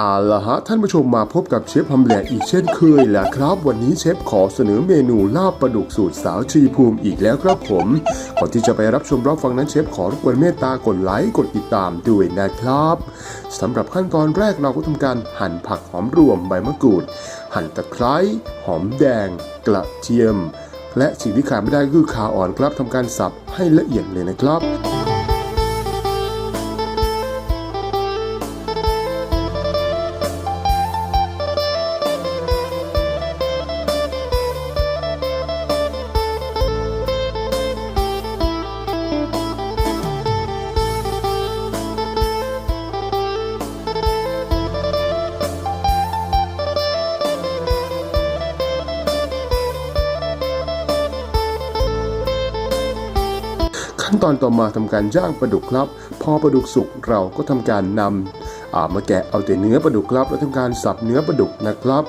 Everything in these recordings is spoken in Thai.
เอาละฮะท่านผู้ชมมาพบกับเชฟฮัมแหลกอีกเช่นเคยแหละครับ วันนี้เชฟขอเสนอเมนูลาบปลาดุกสูตรสาวชีภูมิอีกแล้วครับผม ก่อนที่จะไปรับชมรับฟังนั้นเชฟขอรบกวนเมตตากดไลค์กดติดตามด้วยนะครับสำหรับขั้นตอนแรกเราก็ทำการหั่นผักหอมรวมใบมะกรูด หั่นตะไคร้หอมแดง กระเทียม และสิ่งที่ขาดไม่ได้คือขาอ่อนครับทำการสับให้ละเอียดเลยนะครับ ขั้นตอนต่อมาทำการย่างปลาดุกครับ พอปลาดุกสุกเราก็ทำการนำามาแกะเอาแต่เนื้อปลาดุกครับ แล้วทำการสับเนื้อปลาดุกนะครับ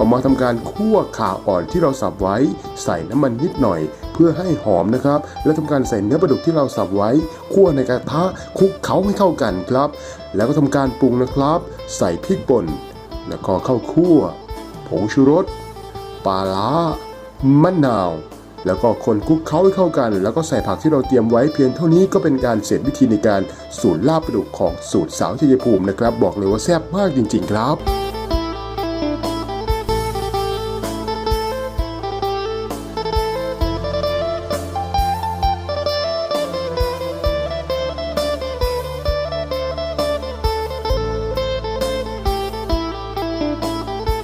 ต่อมาทำการคั่วข่าอ่อนที่เราสับไว้ ใส่น้ำมันนิดหน่อย เพื่อให้หอมนะครับ แล้วทำการใส่เนื้อปลาดุกที่เราสับไว้คั่วในกระทะคลุกเคล้าให้เข้ากันครับ แล้วก็ทำการปรุงนะครับ ใส่พริกป่นแล้วก็ข้าวคั่ว ผงชูรสปลาล้ามะนาว แล้วก็คนคลุกเคล้าให้เข้ากัน แล้วก็ใส่ผักที่เราเตรียมไว้เพียงเท่านี้ก็เป็นการเสร็จวิธีในการสูตรลาบปลาดุกของสูตรสาวชัยภูมินะครับ บอกเลยว่าแซ่บมากจริง ๆ ครับ